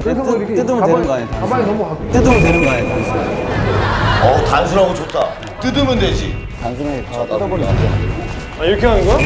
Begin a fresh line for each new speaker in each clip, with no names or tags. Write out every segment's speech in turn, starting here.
뜯으면 이렇게
뜯으면 되는 거 아니야, 단순히?
가방에 넘어가고.
뜯으면 되는 거 아니야, 단순히.
어 단순하고 좋다. 뜯으면 되지.
단순하게 다 뜯어버리면 안 돼.
아, 이렇게 하는 거야?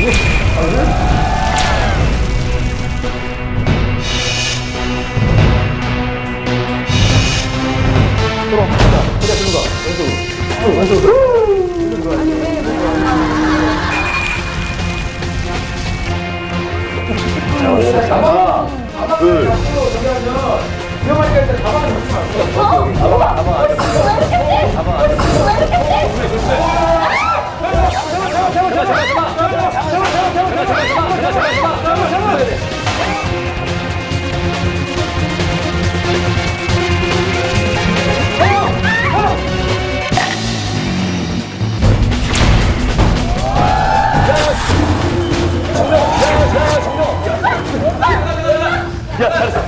야, 잘했어.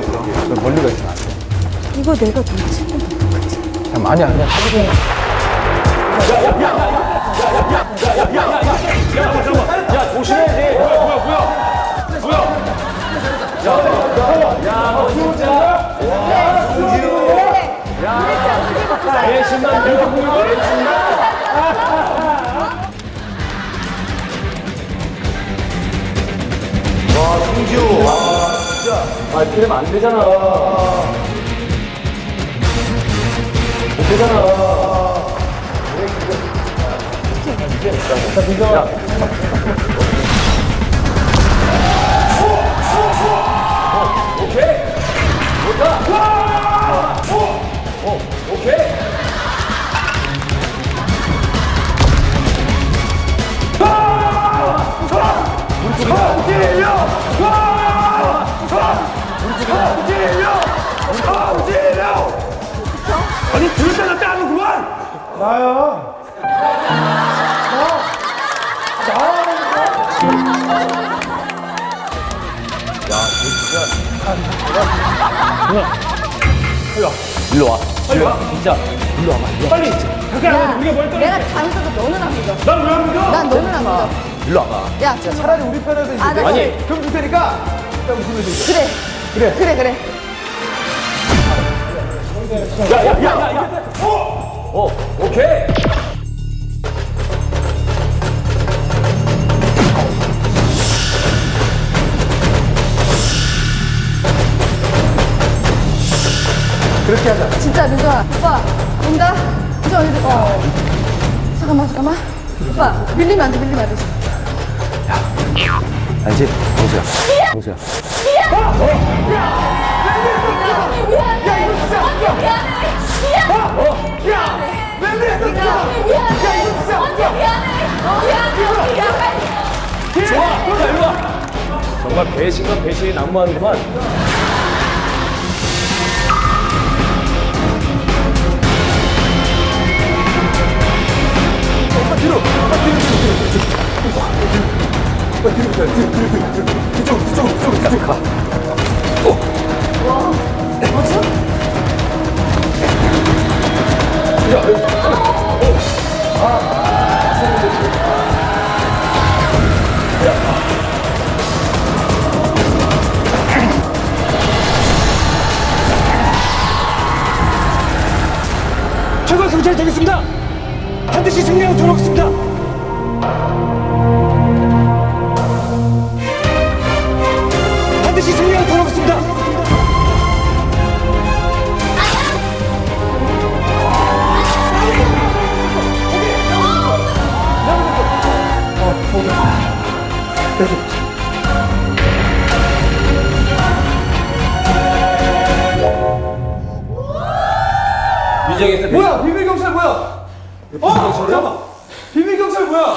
멀리가 있어.
이거 내가 놓친 거
야, 많이 아니야.
야, 조심해야지. 뭐야, 뭐야, 뭐야. 뭐야. 배신만 이렇게 보는 거야?
와
아, 그러면 안 되잖아. 못 되잖아. 아니,
나야.
일로 와.
빨리 와. 진짜. 일로 와봐. 빨리. 그렇게 안 하면 우리가 뭘 떠나?
내가 다 믿어도 너는 안 믿어.
난왜 안 믿어?
난 너는 안 믿어.
일로 와봐.
야, 진짜
차라리 우리 편에서 이제
아, 나
내가
아니.
금줄 테니까 일단 웃으면 되지.
그래.
그래.
그래, 그래.
야, 야, 야, 야. 어! 어, 오케이.
그렇게 하자.
진짜 민정아. 오빠, 온다. 민정아, 이리- 어. 잠깐만, 잠깐만. 오빠, 밀리면 안 돼, 밀리면 안 돼.
알지? 보세요. 보세요.
좋아. 자, 일로 와. 정말 배신과 배신이 난무하는구만. 최고 경찰 되겠습니다. 반드시 승리하고 돌아오겠습니다. 반드시 승리하고 돌아오겠습니다.
뭐야? 비밀 경찰 뭐야? 어? 잠깐만. 비밀 경찰 뭐야?